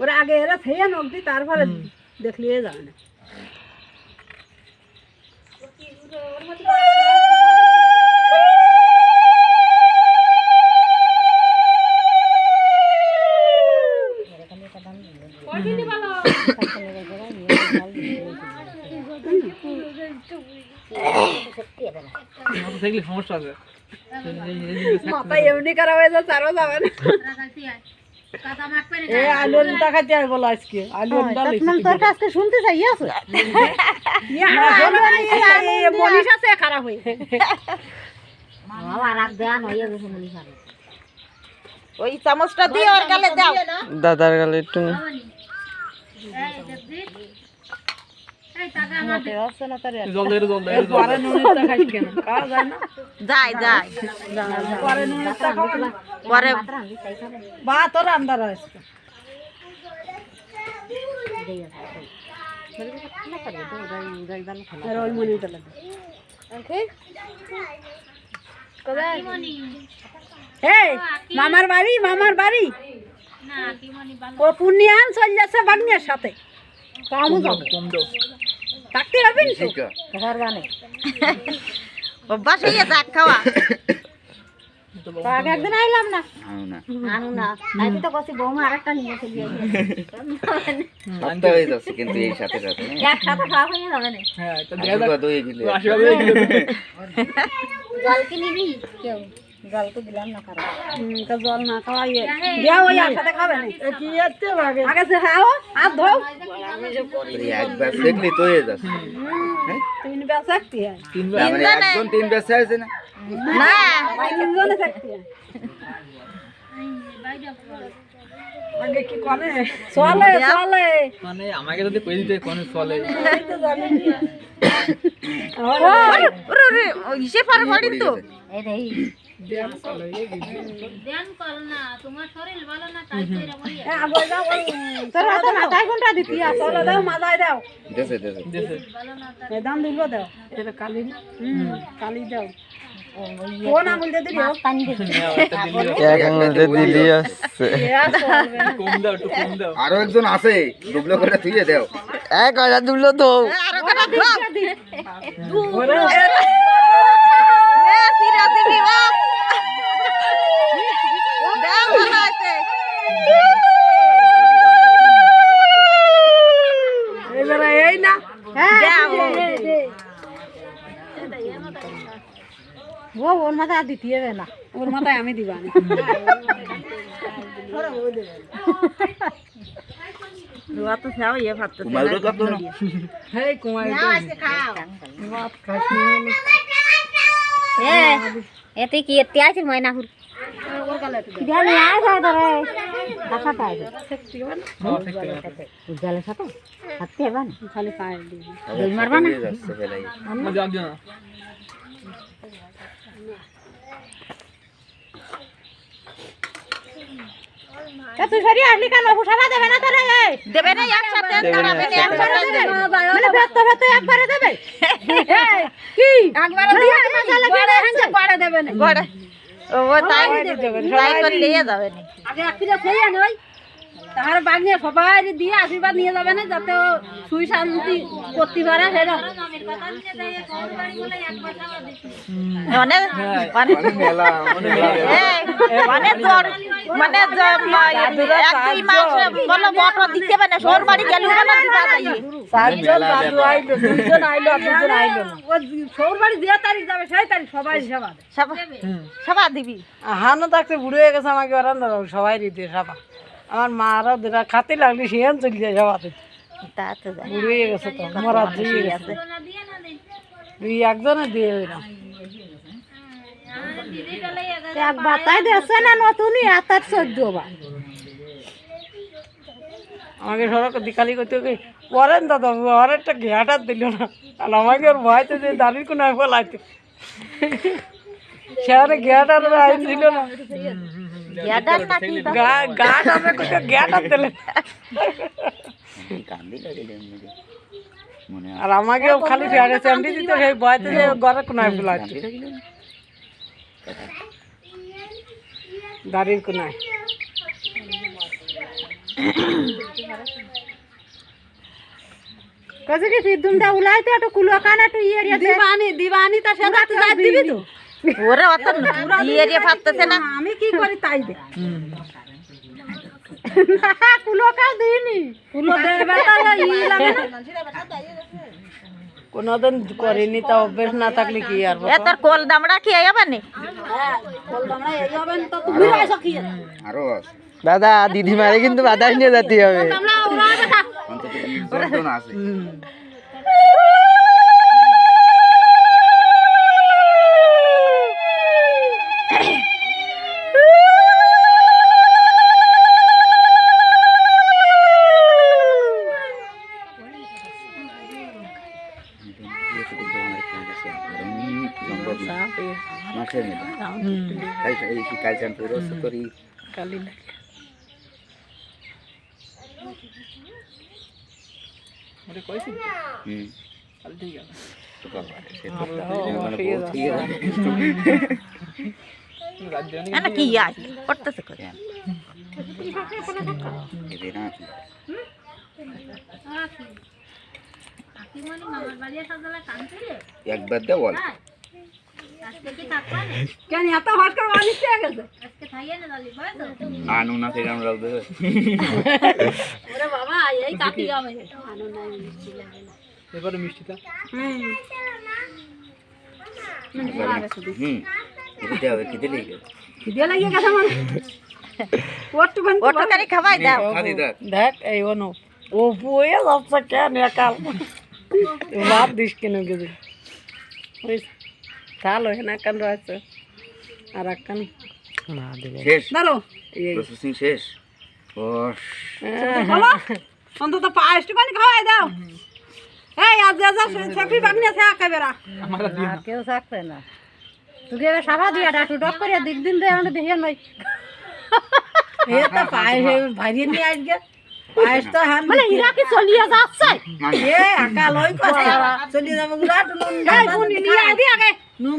ওরা আগে এরা খেয়ে নকদি তারপরে দেখলিয়ে যাবে। না দেখলি সমস্যা আছে। মাথায় এমনি খারাপ হয়ে যায় তারও যাবে না। খারাপ হয়ে ওই চামচটা দিয়ে ওর গালে দাও দাদার গালে একটু মামার বাড়ি মামার বাড়ি। ও পুণ্যান চল যাচ্ছে বাগনিয়ার সাথে। কামু যাব। কম থাকতে পারবেন তো? ঘর বানে অভ্যাস হয়ে গেছে এক খাওয়া। আগে একদিন আইলাম না। আনো না। আনু না। আমি তো কছি বৌমা আরেকটা নিয়ে এসে দিয়ে আনতে হয়ে যাচ্ছে কিন্তু এই সাথে সাথে একসাথে খাওয়া হয়ে যাবে না যাক গেল। জল কি নিবি কেউ? জল তো দিলাম না হুম, তা জল না খাওয়াইয়ে দেও ওই একসাথে খাবে না কি এতে লাগে আগে সে খাও আর ধো একবার দেখলি তো হয়ে যাচ্ছে। তিন বেলা থাকতে হয়। তিনবার? তার মানে একজন তিন বেসে আছে না? না তিনজনে থাকতে হয়। আগে কি করে চলে চলে। মানে আমাকে যদি কই দিতে কোন চলে। ওরে ওরে আরও একজন আছে ডুবলো করে থুয়ে দাও। এক হাজার দুলো তো? এই না। ও ওর মাথা আর দিতে হবে না। ওর মাথায় আমি দিবা না রুয়া তো খাও ইয়ে ভাত তো কুমারুলো কত না। হেই কুমার এ এতে কি এতে আছে ময়না হুর দিয়া নিয়ে আয় যায় ধরে দেখা পাই উজ্জ্বলের সাথে? হাতে হবে না? খালি পায়ে দিবি দই মারবা না? হয়ে যাচ্ছে বেলায় আমার যাও দিও না তুই সরি আসলি কেন? হুসাবা দেবে না তোরে? দেবে না একসাথে দাঁড়াবে না একসাথে দেবে মানে ভেত ভেত একবারে দেবে? কি? একবারে দিয়ে গড়ে হাঁচে গড়ে দেবে না। গড়ে ও তাই তাই করলে যাবে না। আগে একটু খেয়ে নই তাহার বাগনিয়ে সবাই দিয়ে আশীর্বাদ নিয়ে যাবে না যাতে ও সুই শান্তি করতে পারে সেরকম মানে মানে মানে জ্বর মানে জ- মা- এক দুই মাস বলো বটো দিতে পারে না বাড়ি গেলে না দিবা যাই চারজন দাদু আইলো দুজন আইলো আর দুজন আইলো না। বাড়ি যে তারিখ যাবে সেই তারিখ সবাই সেবা দেবে। হানো থাকতে বুড়ো হয়ে গেছে আমাকে সবাই দিতে সবা। আমার মারা দুটা খাতে লাগলি সেখান চলে যায় সবাতে তা তো বুড়ো হয়ে গেছে তো মরা দিয়ে গেছে। দুই একজনে দিয়ে দিলাম এক বাতাই দেছে না নতুনই আতার চোদ্দ বার আমাকে সড়ক দিকালি করতে কি পরেন দাদা ওর একটা ঘেয়াটার দিল না। আর আমাকে ওর ভয়তে যে দাঁড়িয়ে কোনো ফেলাইতে শহরে ঘেয়াটার আইন দিল না। ইয়াদার নাকি গা গাটা কোথাও ঘেয়াটার দিলে কান্দি লাগে এমনি মনে আর আমাকেও খালি ফেয়ারে চ্যান্ডি দিত সেই যে কোনায় ফেলাইতে দাঁড়িয়ে কোনায় কছে কি ফিরদুমটা উলাই তো একটু কুলো কানা একটু ইয়ে দিবানি দিবানি তা সেটা তো যাই দিবি তো ওরে অত ইয়ে ফাটতেছে না। আমি কি করি তাই দে। না কুলো কাও দিইনি। কুলো দেবে তাহলে ই লাগে কোনোদিন করিনি তা অভ্যেস না থাকলে কি আর এ তোর কোল দামড়া কি আইবা নি? আরও আছে দাদা দিদিমারে কিন্তু বাতাস নিয়ে যেতে হবে। বহুত ঠিক আছে রাজ্য না কি আই করতেছে একবার দে বল কেন এত হট করে বানিস গেছে? আনু না সেরকম লাগবে ওরে বাবা এই কাকি হবে এবারে মিষ্টিটা? হুম। হুম দিতে হবে কি দিলি খিদে লাগিয়ে গেছে মানে ওটুখানি তো খাবাই দাও। দেখ। দেখ এই অনু। ও পুয়ে যাচ্ছে কেন একাল? বাদ দিস কেন গেছে তাহলে না কান রয়েছে। আর একখান না দিলে শেষ। এই প্রসেসিং শেষ। ও বলো। অন্তত পাঁচটুখানি খাওয়াই দাও। এই আজ যা যা চাকরি বাগনি আছে একেবারে কেউ থাকবে না। তুই এবার সাবা দিয়ে একটু ডক করে দিক দিন দে আমরা দেখিয়ে নই এ তো পায়ে ভাইরে নিয়ে আসবে পায়েস মানে ইরা কি চলিয়ে যাচ্ছে। এ একাল ওই কথা। চলে যাবগুলা নুন আইবি আগে নুন